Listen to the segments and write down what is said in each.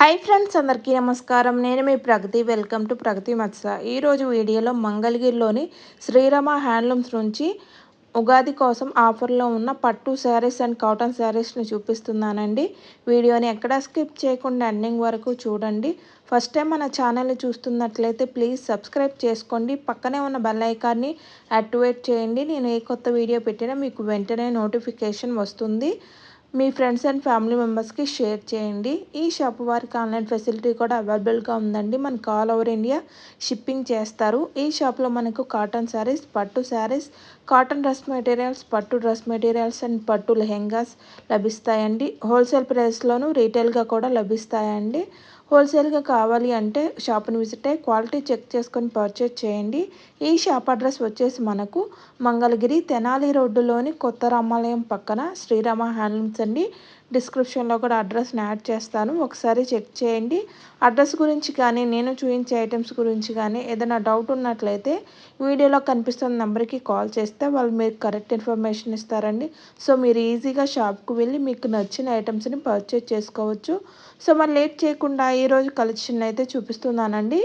Hi friends అందరికీ నమస్కారం. నేను మీ ప్రగతి. వెల్కమ్ టు ప్రగతి మత్స. ఈరోజు వీడియోలో మంగళగిరిలోని శ్రీరామ హ్యాండ్లూమ్స్ నుంచి ఉగాది కోసం ఆఫర్లో ఉన్న పట్టు శారీస్ అండ్ కాటన్ శారీస్ని చూపిస్తున్నానండి. వీడియోని ఎక్కడ స్కిప్ చేయకుండా ఎండింగ్ వరకు చూడండి. ఫస్ట్ టైం మన ఛానల్ని చూస్తున్నట్లయితే ప్లీజ్ సబ్స్క్రైబ్ చేసుకోండి. పక్కనే ఉన్న బెల్ ఐకాన్ని యాక్టివేట్ చేయండి. నేను ఏ కొత్త వీడియో పెట్టినా మీకు వెంటనే నోటిఫికేషన్ వస్తుంది. మీ ఫ్రెండ్స్ అండ్ ఫ్యామిలీ మెంబర్స్కి షేర్ చేయండి. ఈ షాప్ వారికి ఆన్లైన్ ఫెసిలిటీ కూడా అవైలబుల్గా ఉందండి. మనకు ఆల్ ఓవర్ ఇండియా షిప్పింగ్ చేస్తారు. ఈ షాప్లో మనకు కాటన్ శారీస్ పట్టు శారీస్ కాటన్ డ్రెస్ మెటీరియల్స్ పట్టు డ్రెస్ మెటీరియల్స్ అండ్ పట్టు లెహెంగాస్ లభిస్తాయండి. హోల్సేల్ ప్రైస్లోనూ రీటైల్గా కూడా లభిస్తాయండి. హోల్సేల్గా కావాలి అంటే షాప్ని విజిట్ అయ్యి క్వాలిటీ చెక్ చేసుకొని పర్చేజ్ చేయండి. ఈ షాప్ అడ్రస్ వచ్చేసి మనకు మంగళగిరి తెనాలి రోడ్డులోని కొత్త రామాలయం పక్కన శ్రీరామ హ్యాండ్లూమ్స్ అండి. డిస్క్రిప్షన్లో కూడా అడ్రస్ని యాడ్ చేస్తాను. ఒకసారి చెక్ చేయండి. అడ్రస్ గురించి కానీ నేను చూపించే ఐటమ్స్ గురించి కానీ ఏదైనా డౌట్ ఉన్నట్లయితే వీడియోలో కనిపిస్తున్న నెంబర్కి కాల్ చేస్తే వాళ్ళు మీకు కరెక్ట్ ఇన్ఫర్మేషన్ ఇస్తారండి. సో మీరు ఈజీగా షాప్కు వెళ్ళి మీకు నచ్చిన ఐటమ్స్ని పర్చేజ్ చేసుకోవచ్చు. సో మరి లేట్ చేయకుండా ఈరోజు కలెక్షన్ అయితే చూపిస్తున్నానండి.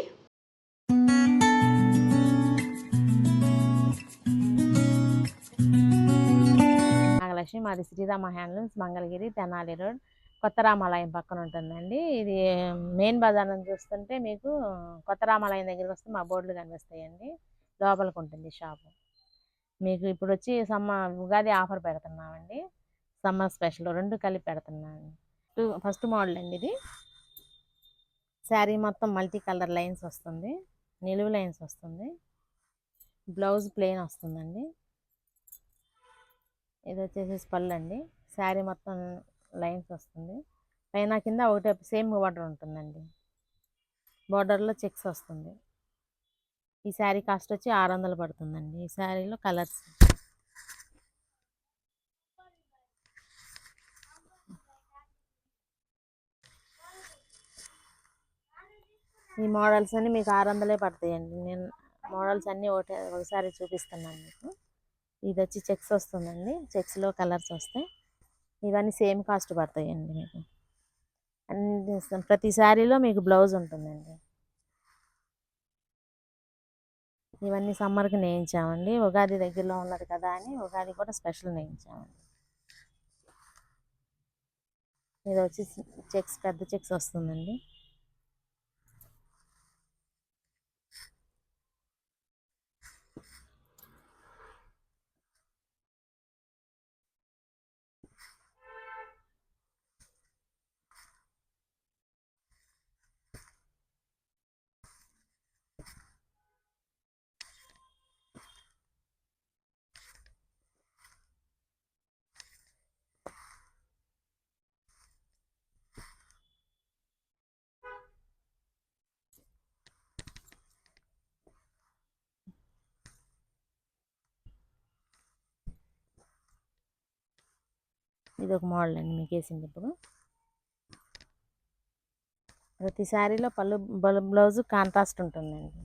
నాగలక్ష్మి మాది శ్రీరామ హ్యాండ్లూమ్స్ మంగళగిరి తెనాలి రోడ్ కొత్త రామాలయం పక్కన ఉంటుందండి. ఇది మెయిన్ బజార్ నుంచి చూస్తుంటే మీకు కొత్త రామాలయం దగ్గరికి వస్తే మా బోర్డులు కనిపిస్తాయండి. లోపలికి ఉంటుంది షాపు. మీకు ఇప్పుడు వచ్చి సమ్మ ఉగాది ఆఫర్ పెడుతున్నామండి. సమ్మర్ స్పెషల్ రెండు కలిపి పెడుతున్నాను. ఫస్ట్ మోడల్ అండి ఇది. శారీ మొత్తం మల్టీ కలర్ లైన్స్ వస్తుంది. నిలువు లైన్స్ వస్తుంది. బ్లౌజ్ ప్లెయిన్ వస్తుందండి. ఇది వచ్చేసి పళ్ళు అండి శారీ మొత్తం లైన్స్ వస్తుంది. పైన కింద ఒకటే సేమ్ బార్డర్ ఉంటుందండి. బార్డర్లో చెక్స్ వస్తుంది. ఈ శారీ కాస్ట్ వచ్చి ఆరు వందలు పడుతుందండి. ఈ శారీలో కలర్స్. ఈ మోడల్స్ అన్నీ మీకు ఆరు వందలే పడతాయండి. నేను మోడల్స్ అన్నీ ఒకటే ఒకసారి చూపిస్తున్నాను మీకు. ఇది వచ్చి చెక్స్ వస్తుందండి. చెక్స్లో కలర్స్ వస్తాయి. ఇవన్నీ సేమ్ కాస్ట్ పడతాయండి మీకు. అన్ని ప్రతి శారీలో మీకు బ్లౌజ్ ఉంటుందండి. ఇవన్నీ సమ్మర్కి నేయించామండి. ఉగాది దగ్గరలో ఉన్నది కదా అని ఉగాది కూడా స్పెషల్ నేయించామండి. ఇది వచ్చి చెక్స్ పెద్ద చెక్స్ వస్తుందండి. ఇది ఒక మోడల్ అండి మీకు వేసింది ఇప్పుడు. ప్రతి శారీలో పళ్ళు బ్లౌజ్ కాంట్రాస్ట్ ఉంటుందండి.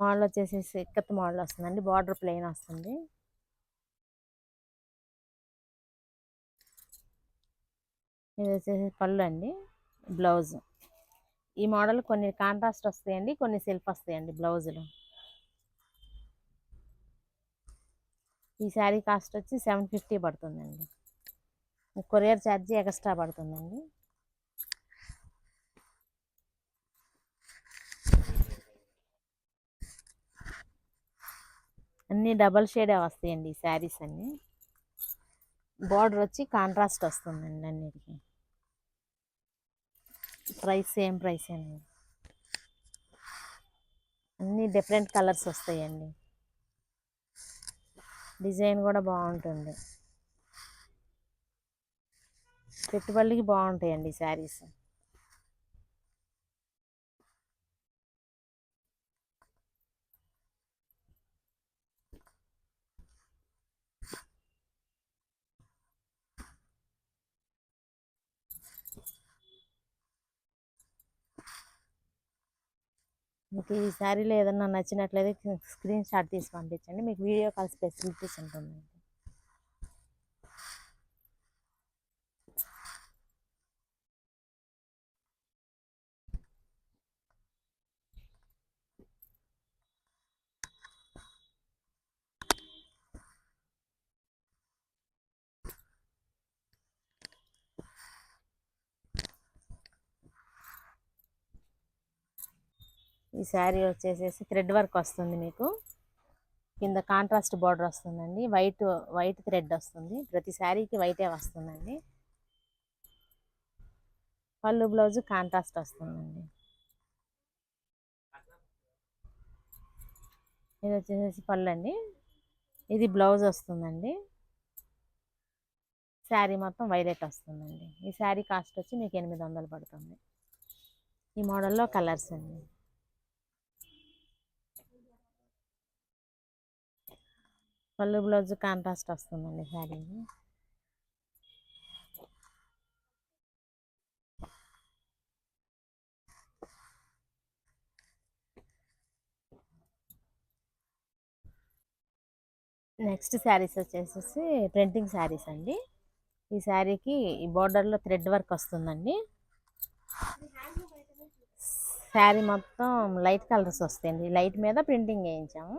మోడల్ వచ్చేసి ఇక్కత్ మోడల్ వస్తుందండి. బార్డర్ ప్లెయిన్ వస్తుంది. ఇది వచ్చేసి పళ్ళు అండి బ్లౌజ్. ఈ మోడల్ కొన్ని కాంట్రాస్ట్ వస్తాయండి కొన్ని సెల్ఫ్ వస్తాయండి బ్లౌజులు. ఈ శారీ కాస్ట్ వచ్చి సెవెన్ ఫిఫ్టీ పడుతుందండి. కొరియర్ ఛార్జీ ఎక్స్ట్రా పడుతుందండి. అన్నీ డబల్ షేడే వస్తాయండి ఈ శారీస్ అన్నీ. బార్డర్ వచ్చి కాంట్రాస్ట్ వస్తుందండి అన్నిటికీ. ప్రైస్ సేమ్ ప్రైస్ అండి అన్నీ డిఫరెంట్ కలర్స్ వస్తాయండి. డిజైన్ కూడా బాగుంటుంది. పెట్టుబడికి బాగుంటాయండి శారీస్ మీకు ఈ శారీలో ఏదన్నా నచ్చినట్లయితే స్క్రీన్ షాట్ తీసి పంపించండి. మీకు వీడియో కాల్ ఫెసిలిటీస్ ఉంటుంది ఈ శారీ వచ్చేసేసి థ్రెడ్ వర్క్ వస్తుంది మీకు. కింద కాంట్రాస్ట్ బార్డర్ వస్తుందండి. వైట్ వైట్ థ్రెడ్ వస్తుంది. ప్రతి శారీకి వైటే వస్తుందండి. పళ్ళు బ్లౌజ్ కాంట్రాస్ట్ వస్తుందండి. ఇది వచ్చేసేసి పళ్ళు అండి ఇది బ్లౌజ్ వస్తుందండి. శారీ మొత్తం వైలెట్ వస్తుందండి. ఈ శారీ కాస్ట్ వచ్చి మీకు ఎనిమిది వందలు పడుతుంది. ఈ మోడల్లో కలర్స్ అండి. పళ్ళు బ్లౌజ్ కాంట్రాస్ట్ వస్తుందండి శారీకి నెక్స్ట్ శారీస్ వచ్చేసేసి ప్రింటింగ్ శారీస్ అండి. ఈ శారీకి ఈ బోర్డర్లో థ్రెడ్ వర్క్ వస్తుందండి. శారీ మొత్తం లైట్ కలర్స్ వస్తాయండి. లైట్ మీద ప్రింటింగ్ వేయించాము.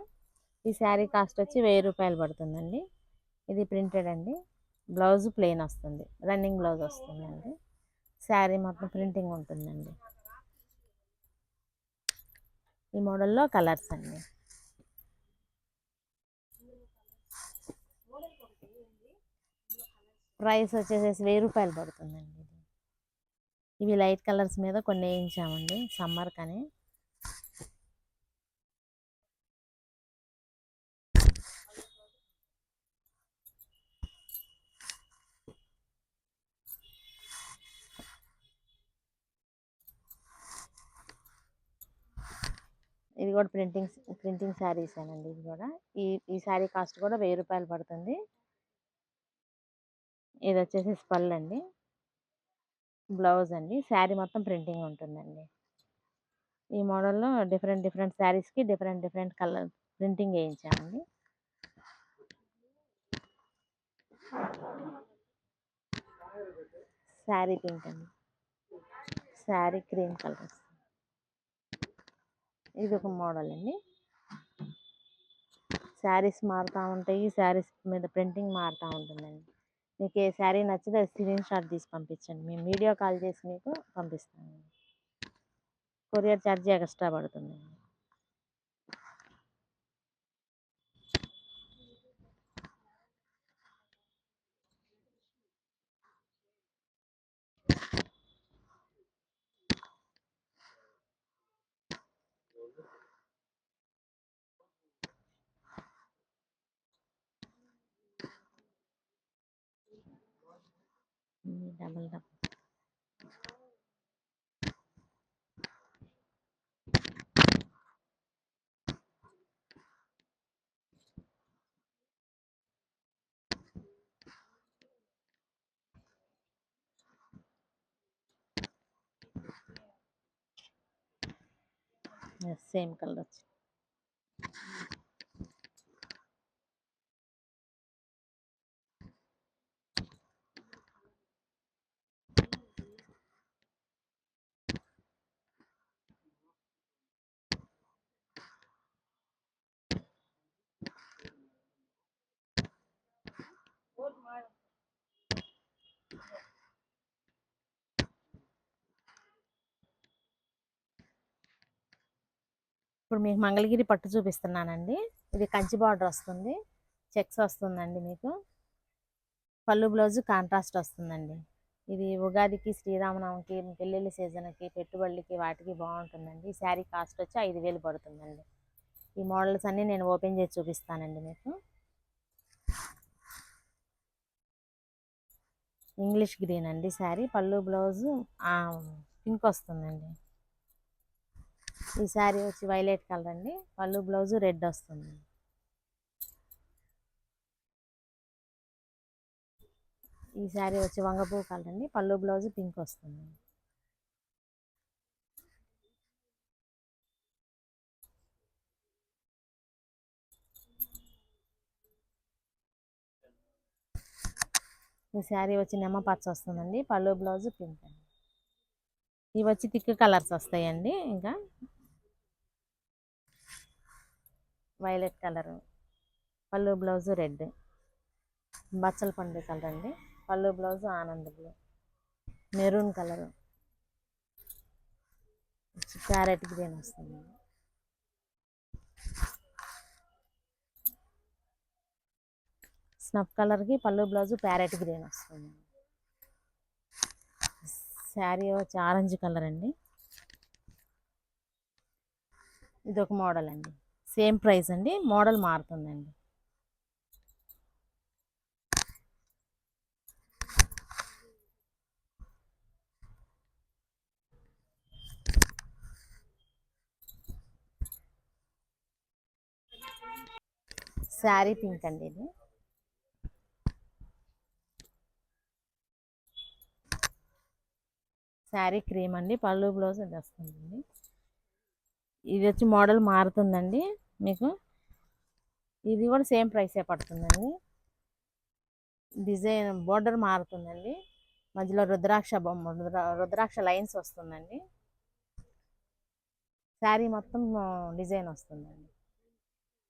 ఈ శారీ కాస్ట్ వచ్చి వెయ్యి రూపాయలు పడుతుందండి. ఇది ప్రింటెడ్ అండి. బ్లౌజ్ ప్లెయిన్ వస్తుంది. రన్నింగ్ బ్లౌజ్ వస్తుందండి. శారీ మొత్తం ప్రింటింగ్ ఉంటుందండి. ఈ మోడల్లో కలర్స్ అండి. ప్రైస్ వచ్చేసేసి వెయ్యి రూపాయలు పడుతుందండి ఇవి లైట్ కలర్స్ మీద కొన్ని వేయించామండి సమ్మర్ కానీ. ఇది కూడా ప్రింటింగ్ ప్రింటింగ్ శారీస్ అండి ఇది కూడా. ఈ ఈ శారీ కాస్ట్ కూడా వెయ్యి రూపాయలు పడుతుంది. ఇది వచ్చేసి స్పల్ అండి. బ్లౌజ్ అండి. శారీ మొత్తం ప్రింటింగ్ ఉంటుందండి. ఈ మోడల్లో డిఫరెంట్ డిఫరెంట్ శారీస్కి డిఫరెంట్ డిఫరెంట్ కలర్ ప్రింటింగ్ వేయించామండి. శారీ పింక్ అండి. శారీ క్రీమ్ కలర్ ఇది ఒక మోడల్ అండి. శారీస్ మారుతూ ఉంటాయి. శారీస్ మీద ప్రింటింగ్ మారుతూ ఉంటుందండి. మీకు ఏ శారీ నచ్చితే స్క్రీన్ షాట్ తీసి పంపించండి. మేము వీడియో కాల్ చేసి మీకు పంపిస్తామండి. కొరియర్ ఛార్జ్ ఎక్స్ట్రా పడుతుందండి. డబల్ డబల్ సేమ్ కలర్ ఇప్పుడు మీకు మంగళగిరి పట్టు చూపిస్తున్నానండి. ఇది కంచి బార్డర్ వస్తుంది. చెక్స్ వస్తుందండి మీకు. పళ్ళు బ్లౌజ్ కాంట్రాస్ట్ వస్తుందండి. ఇది ఉగాదికి శ్రీరామనవమికి పెళ్ళిళ్ళ సీజన్కి పెట్టుబడులకి వాటికి బాగుంటుందండి. ఈ శారీ కాస్ట్ వచ్చి ఐదు వేలు పడుతుందండి. ఈ మోడల్స్ అన్నీ నేను ఓపెన్ చేసి చూపిస్తానండి మీకు. ఇంగ్లీష్ గ్రీన్ అండి శారీ. పళ్ళు బ్లౌజ్ పింక్ వస్తుందండి. ఈ శారీ వచ్చి వైలెట్ కలర్ అండి. పళ్ళు బ్లౌజు రెడ్ వస్తుంది. ఈ శారీ వచ్చి వంగపూ కలర్ అండి. పళ్ళు బ్లౌజ్ పింక్ వస్తుంది. ఈ శారీ వచ్చి నిమ్మ పచ్చ వస్తుందండి. పళ్ళు బ్లౌజ్ పింక్ అండి. ఇవి వచ్చి థిక్ కలర్స్ వస్తాయండి ఇంకా. వైలెట్ కలరు పళ్ళు బ్లౌజ్ రెడ్. బచ్చల పండు కలర్ అండి. పళ్ళు blouse Anand blue. Maroon colour. Carrot green వస్తుంది. స్నఫ్ కలర్కి పళ్ళు బ్లౌజు ప్యారెట్ గ్రీన్ వస్తుంది. శారీ వచ్చి ఆరెంజ్ కలర్ అండి. ఇది ఒక మోడల్ అండి. సేమ్ ప్రైస్ అండి. మోడల్ మారుతుందండి. శారీ పింక్ అండి ఇది. శారీ క్రీమ్ అండి పళ్ళు బ్లౌజ్ అది వస్తుందండి. ఇది వచ్చి మోడల్ మారుతుందండి మీకు. ఇది కూడా సేమ్ ప్రైసే పడుతుందండి. డిజైన్ బోర్డర్ మారుతుందండి. మధ్యలో రుద్రాక్ష బొమ్మ రుద్రాక్ష లైన్స్ వస్తుందండి. శారీ మొత్తం డిజైన్ వస్తుందండి.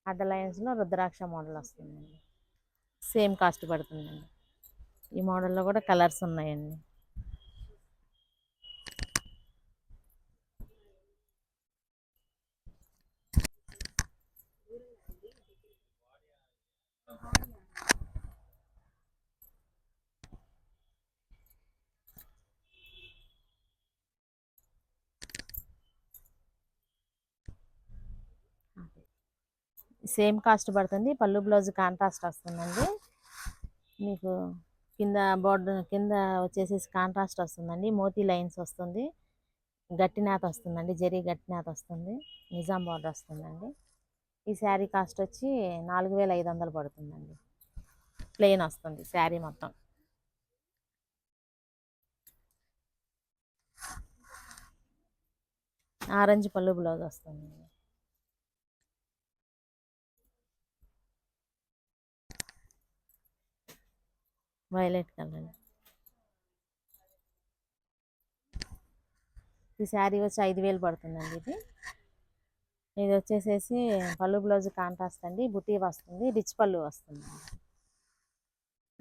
అడ్డ లైన్స్లో రుద్రాక్ష మోడల్ వస్తుందండి. సేమ్ కాస్ట్ పడుతుందండి. ఈ మోడల్లో కూడా కలర్స్ ఉన్నాయండి. సేమ్ కాస్ట్ పడుతుంది. పళ్ళు బ్లౌజ్ కాంట్రాస్ట్ వస్తుందండి. మీకు కింద బోర్డర్ కింద వచ్చేసేసి కాంట్రాస్ట్ వస్తుందండి. మోతీ లైన్స్ వస్తుంది. గట్టి నేత వస్తుందండి. జరీ గట్టి నేత వస్తుంది. నిజాం బార్డర్ వస్తుందండి. ఈ శారీ కాస్ట్ వచ్చి నాలుగు వేల ఐదు వందలు పడుతుందండి. ప్లెయిన్ వస్తుంది శారీ మొత్తం. ఆరెంజ్ పళ్ళు బ్లౌజ్ వస్తుందండి. Violet colour. ఈ శారీ వచ్చి ఐదు వేలు పడుతుందండి ఇది. ఇది వచ్చేసేసి పళ్ళు బ్లౌజ్ కాంట్రాస్ట్ అండి బుటీ వస్తుంది రిచ్ పళ్ళు వస్తుంది.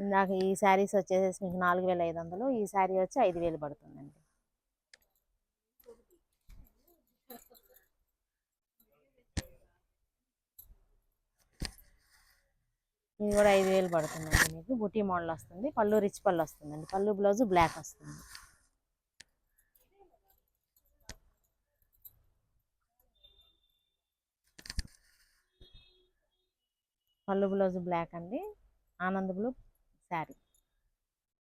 ఇందాక ఈ శారీస్ వచ్చేసేసి మీకు నాలుగు వేల ఐదు వందలు ఈ శారీ వచ్చి ఐదు వేలు పడుతుందండి. ఇది కూడా ఐదు వేలు పడుతుందండి మీకు. బుటీ మోడల్ వస్తుంది. పళ్ళు రిచ్ పళ్ళు వస్తుందండి. పళ్ళు బ్లౌజ్ బ్లాక్ వస్తుంది. పళ్ళు బ్లౌజ్ బ్లాక్ అండి. ఆనంద్ బ్లూ శారీ.